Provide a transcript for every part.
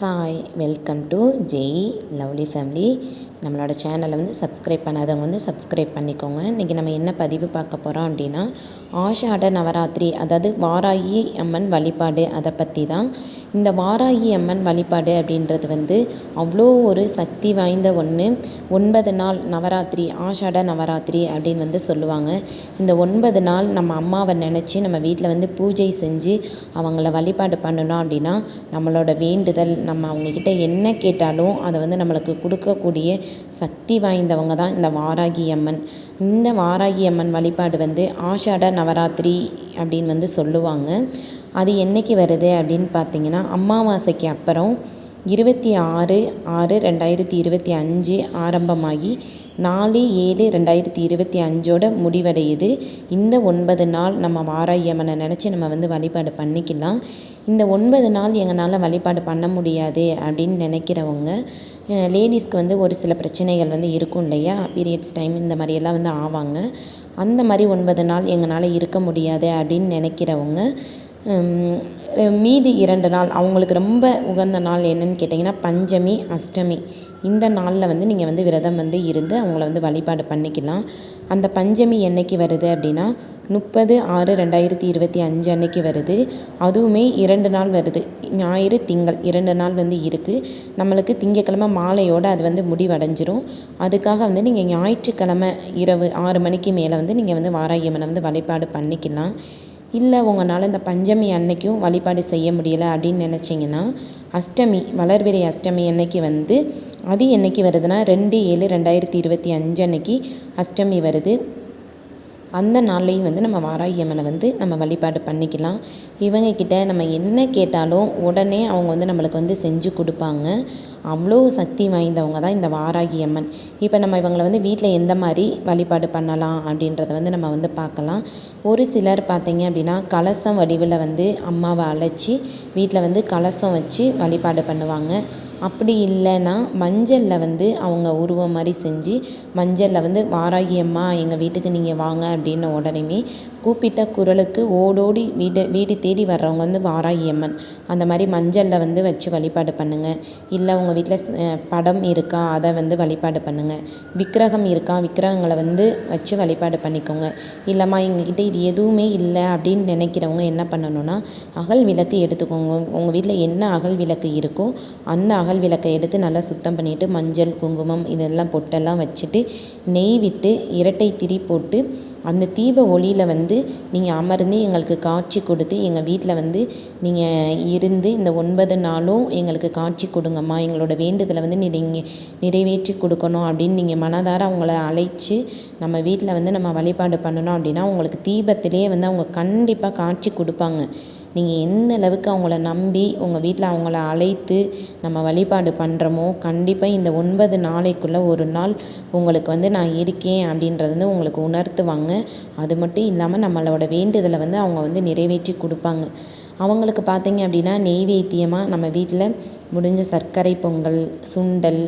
Hi welcome to Jai lovely family நம்மளோட சேனலை வந்து சப்ஸ்கிரைப் பண்ணாதவங்க வந்து சப்ஸ்கிரைப் பண்ணிக்கோங்க. இன்றைக்கி நம்ம என்ன பதிவு பார்க்க போகிறோம் அப்படின்னா ஆஷாட நவராத்திரி அதாவது வாராகி அம்மன் வழிபாடு அதை பற்றி தான் இந்த வாராகி அம்மன் வழிபாடு அப்படின்றது வந்து அவ்வளோ ஒரு சக்தி வாய்ந்த ஒன்று ஒன்பது நாள் நவராத்திரி ஆஷாட நவராத்திரி அப்படின்னு வந்து சொல்லுவாங்க. இந்த ஒன்பது நாள் நம்ம அம்மாவை நினச்சி நம்ம வீட்டில் வந்து பூஜை செஞ்சு அவங்கள வழிபாடு பண்ணணும் அப்படின்னா நம்மளோட வேண்டுதல் நம்ம அவங்கக்கிட்ட என்ன கேட்டாலும் அதை வந்து நம்மளுக்கு கொடுக்கக்கூடிய சக்தி வாய்ந்தவங்க தான் இந்த வாராகி அம்மன். இந்த வாராகி அம்மன் வழிபாடு வந்து ஆஷாட நவராத்திரி அப்படின்னு வந்து சொல்லுவாங்க. அது என்றைக்கு வருது அப்படின்னு பார்த்தீங்கன்னா அமாவாசைக்கு அப்புறம் இருபத்தி ஆறு ஆறு ரெண்டாயிரத்தி இருபத்தி அஞ்சு ஆரம்பமாகி நாலு ஏழு ரெண்டாயிரத்தி இருபத்தி அஞ்சோட முடிவடையுது. இந்த ஒன்பது நாள் நம்ம வாராயம்மனை நினச்சி நம்ம வந்து வழிபாடு பண்ணிக்கலாம். இந்த ஒன்பது நாள் எங்களால் வழிபாடு பண்ண முடியாது அப்படின்னு நினைக்கிறவங்க லேடிஸ்க்கு வந்து ஒரு சில பிரச்சனைகள் வந்து இருக்கும் இல்லையா? பீரியட்ஸ் டைம் இந்த மாதிரியெல்லாம் வந்து ஆவாங்க. அந்த மாதிரி ஒன்பது நாள் எங்களால் இருக்க முடியாது அப்படின்னு நினைக்கிறவங்க மீதி இரண்டு நாள் அவங்களுக்கு ரொம்ப உகந்த நாள் என்னன்னு கேட்டிங்கன்னா பஞ்சமி அஷ்டமி. இந்த நாளில் வந்து நீங்கள் வந்து விரதம் வந்து இருந்து அவங்கள வந்து வழிபாடு பண்ணிக்கலாம். அந்த பஞ்சமி என்னைக்கு வருது அப்படின்னா முப்பது ஆறு ரெண்டாயிரத்தி இருபத்தி அஞ்சு அன்னைக்கு வருது. அதுவுமே இரண்டு நாள் வருது. ஞாயிறு திங்கள் இரண்டு நாள் வந்து இருக்குது நம்மளுக்கு திங்கக்கிழமை மாலையோடு அது வந்து முடிவடைஞ்சிரும். அதுக்காக வந்து நீங்கள் ஞாயிற்றுக்கிழமை இரவு ஆறு மணிக்கு மேலே வந்து நீங்கள் வந்து வாராகியம்மனை வந்து வழிபாடு பண்ணிக்கலாம். இல்லை உங்களால் இந்த பஞ்சமி அன்னைக்கும் வழிபாடு செய்ய முடியலை அப்படின்னு நினச்சிங்கன்னா அஷ்டமி வளர்பிறை அஷ்டமி அன்னைக்கு வந்து அது என்றைக்கு வருதுன்னா ரெண்டு ஏழு ரெண்டாயிரத்தி இருபத்தி அஞ்சு அன்னைக்கு அஷ்டமி வருது. அந்த நாள்லேயும் வந்து நம்ம வாராகி அம்மனை வந்து நம்ம வழிபாடு பண்ணிக்கலாம். இவங்கக்கிட்ட நம்ம என்ன கேட்டாலும் உடனே அவங்க வந்து நம்மளுக்கு வந்து செஞ்சு கொடுப்பாங்க. அவ்வளோ சக்தி வாய்ந்தவங்க தான் இந்த வாராகி அம்மன் இப்போ நம்ம இவங்களை வந்து வீட்டில் எந்த மாதிரி வழிபாடு பண்ணலாம் அப்படின்றத வந்து நம்ம வந்து பார்க்கலாம். ஒரு சிலர் பார்த்தீங்க அப்படின்னா கலசம் வடிவில் வந்து அம்மாவை அழைச்சி வீட்டில் வந்து கலசம் வச்சு வழிபாடு பண்ணுவாங்க. அப்படி இல்லைன்னா மஞ்சளில் வந்து அவங்க உருவம் மாதிரி செஞ்சு மஞ்சளில் வந்து வாராகி அம்மா எங்கள் வீட்டுக்கு நீங்கள் வாங்க அப்படின்ன உடனே கூப்பிட்ட குரலுக்கு ஓடோடி வீடு வீடு தேடி வர்றவங்க வந்து வாராகி அம்மன் அந்த மாதிரி மஞ்சளில் வந்து வச்சு வழிபாடு பண்ணுங்கள் இல்லை உங்கள் வீட்டில் படம் இருக்கா அதை வந்து வழிபாடு பண்ணுங்கள் விக்கிரகம் இருக்கா விக்கிரகங்களை வந்து வச்சு வழிபாடு பண்ணிக்கோங்க. இல்லைம்மா எங்ககிட்ட இது எதுவுமே இல்லை அப்படின்னு நினைக்கிறவங்க என்ன பண்ணணும்னா அகல் விளக்கு எடுத்துக்கோங்க. உங்கள் வீட்டில் என்ன அகல் விளக்கு இருக்கோ அந்த அகல் விளக்கை எடுத்து நல்லா சுத்தம் பண்ணிவிட்டு மஞ்சள் குங்குமம் இதெல்லாம் பொட்டெல்லாம் வச்சுட்டு நெய் விட்டு இரட்டை திரி போட்டு அந்த தீப ஒளியில் வந்து நீங்கள் அமர்ந்து எங்களுக்கு காட்சி கொடுத்து எங்கள் வீட்டில் வந்து நீங்கள் இருந்து இந்த ஒன்பது நாளும் எங்களுக்கு காட்சி கொடுங்கம்மா. எங்களோட வேண்டுதலை வந்து நீங்கள் நிறைவேற்றி கொடுக்கணும் அப்படின்னு நீங்கள் மனதார அவங்கள அழைச்சி நம்ம வீட்டில் வந்து நம்ம வழிபாடு பண்ணணும் அப்படின்னா உங்களுக்கு தீபத்திலே வந்து அவங்க கண்டிப்பாக காட்சி கொடுப்பாங்க. நீங்கள் எந்த அளவுக்கு அவங்கள நம்பி உங்கள் வீட்டில் அவங்கள அழைத்து நம்ம வழிபாடு பண்ணுறோமோ கண்டிப்பாக இந்த ஒன்பது நாளைக்குள்ளே ஒரு நாள் உங்களுக்கு வந்து நான் இருக்கேன் அப்படின்றது வந்து உங்களுக்கு உணர்த்துவாங்க. அது மட்டும் இல்லாமல் நம்மளோட வேண்டுதலை வந்து அவங்க வந்து நிறைவேற்றி கொடுப்பாங்க. அவங்களுக்கு பார்த்தீங்க அப்படின்னா நெய்வேத்தியமாக நம்ம வீட்டில் முடிஞ்ச சர்க்கரை பொங்கல் சுண்டல்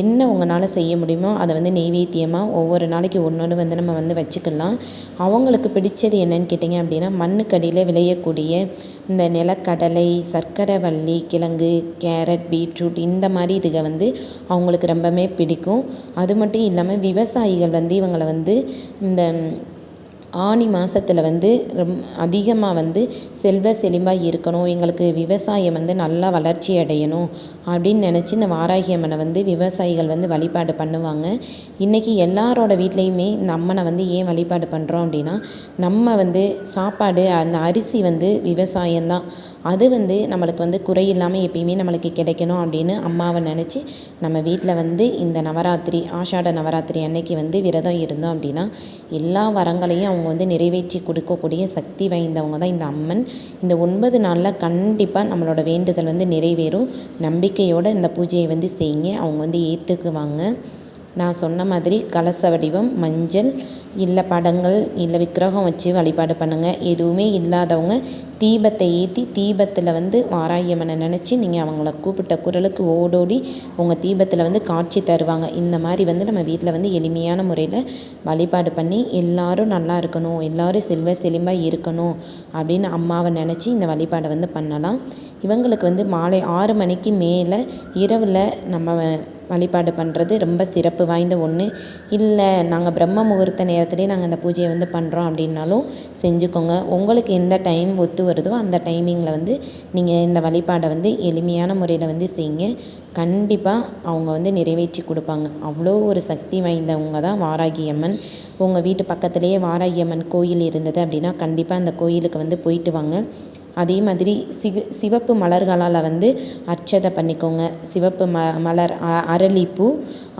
என்ன உங்களால் செய்ய முடியுமோ அதை வந்து நெய்வேத்தியமாக ஒவ்வொரு நாளைக்கு ஒன்று ஒன்று வந்து நம்ம வந்து வச்சுக்கலாம். அவங்களுக்கு பிடிச்சது என்னன்னு கேட்டிங்க அப்படின்னா மண்ணுக்கடியில் விளையக்கூடிய இந்த நிலக்கடலை சர்க்கரை வள்ளி கிழங்கு கேரட் பீட்ரூட் இந்த மாதிரி இதுக வந்து அவங்களுக்கு ரொம்பவே பிடிக்கும். அது மட்டும் இல்லாமல் விவசாயிகள் வந்து இவங்களை வந்து இந்த ஆனி மாதத்துல வந்து ரொம் அதிகமாக வந்து செல்வ செழிப்பாக இருக்கணும். எங்களுக்கு விவசாயம் வந்து நல்லா வளர்ச்சி அடையணும் அப்படின்னு நினச்சி இந்த வாராகி அம்மனை வந்து விவசாயிகள் வந்து வழிபாடு பண்ணுவாங்க. இன்றைக்கி எல்லாரோட வீட்லேயுமே இந்த அம்மனை வந்து ஏன் வழிபாடு பண்ணுறோம் அப்படின்னா நம்ம வந்து சாப்பாடு அந்த அரிசி வந்து விவசாயம்தான். அது வந்து நம்மளுக்கு வந்து குறை இல்லாமல் எப்பயுமே நம்மளுக்கு கிடைக்கணும் அப்படின்னு அம்மாவை நினச்சி நம்ம வீட்டில் வந்து இந்த நவராத்திரி ஆஷாட நவராத்திரி அன்னைக்கு வந்து விரதம் இருந்தோம் அப்படின்னா எல்லா வரங்களையும் அவங்க வந்து நிறைவேற்றி கொடுக்கக்கூடிய சக்தி வாய்ந்தவங்க தான் இந்த அம்மன். இந்த ஒன்பது நாளில் கண்டிப்பாக நம்மளோட வேண்டுதல் வந்து நிறைவேறும். நம்பிக்கையோடு இந்த பூஜையை வந்து செய்யுங்க. அவங்க வந்து ஏற்றுக்குவாங்க நான் சொன்ன மாதிரி கலச வடிவம் மஞ்சள் இல்லை படங்கள் இல்லை விக்கிரகம் வச்சு வழிபாடு பண்ணுங்கள் எதுவுமே இல்லாதவங்க தீபத்தை ஏற்றி தீபத்தில் வந்து வாராகியம்மனை நினச்சி நீங்கள் அவங்கள கூப்பிட்ட குரலுக்கு ஓடோடி உங்கள் தீபத்தில் வந்து காட்சி தருவாங்க. இந்த மாதிரி வந்து நம்ம வீட்டில் வந்து எளிமையான முறையில் வழிபாடு பண்ணி எல்லோரும் நல்லா இருக்கணும் எல்லோரும் செல்வ செழிம்பாக இருக்கணும் அப்படின்னு அம்மாவை நினச்சி இந்த வழிபாடை வந்து பண்ணலாம். இவங்களுக்கு வந்து மாலை ஆறு மணிக்கு மேலே இரவில் நம்ம வழிபாடு பண்ணுறது ரொம்ப சிறப்பு வாய்ந்த ஒன்று இல்லை நாங்கள் பிரம்ம முகூர்த்த நேரத்துலேயே நாங்கள் அந்த பூஜையை வந்து பண்ணுறோம் அப்படின்னாலும் செஞ்சுக்கோங்க. உங்களுக்கு எந்த டைம் ஒத்து வருதோ அந்த டைமிங்கில் வந்து நீங்கள் இந்த வழிபாடை வந்து எளிமையான முறையில் வந்து செய்யுங்க. கண்டிப்பாக அவங்க வந்து நிறைவேற்றி கொடுப்பாங்க. அவ்வளோ ஒரு சக்தி வாய்ந்தவங்க தான் வாராகி அம்மன். உங்கள் வீட்டு பக்கத்துலேயே வாராகி அம்மன் கோயில் இருந்தது அப்படின்னா கண்டிப்பாக அந்த கோயிலுக்கு வந்து போயிட்டு வாங்க. அதே மாதிரி சிக சிவப்பு மலர்களால் வந்து அர்ச்சதை பண்ணிக்கோங்க. சிவப்பு ம மலர் அ அரளிப்பூ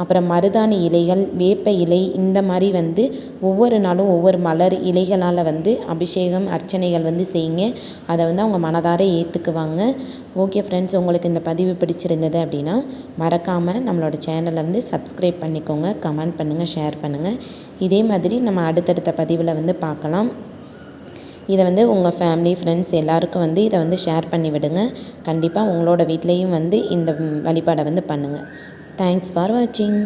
அப்புறம் மருதாணி இலைகள் வேப்ப இலை இந்த மாதிரி வந்து ஒவ்வொரு நாளும் ஒவ்வொரு மலர் இலைகளால் வந்து அபிஷேகம் அர்ச்சனைகள் வந்து செய்யுங்க. அதை வந்து அவங்க மனதார ஏற்றுக்குவாங்க ஓகே ஃப்ரெண்ட்ஸ் உங்களுக்கு இந்த பதிவு பிடிச்சிருந்தது அப்படின்னா மறக்காமல் நம்மளோட சேனலை வந்து சப்ஸ்கிரைப் பண்ணிக்கோங்க. கமெண்ட் பண்ணுங்கள் ஷேர் பண்ணுங்கள் இதே மாதிரி நம்ம அடுத்தடுத்த பதிவில் வந்து பார்க்கலாம். இதை வந்து உங்கள் ஃபேமிலி ஃப்ரெண்ட்ஸ் எல்லாருக்கும் வந்து இதை வந்து ஷேர் பண்ணி விடுங்க. கண்டிப்பாக உங்களோட வீட்லேயும் வந்து இந்த வழிபாடை வந்து பண்ணுங்கள் தேங்க்ஸ் ஃபார் வாட்சிங்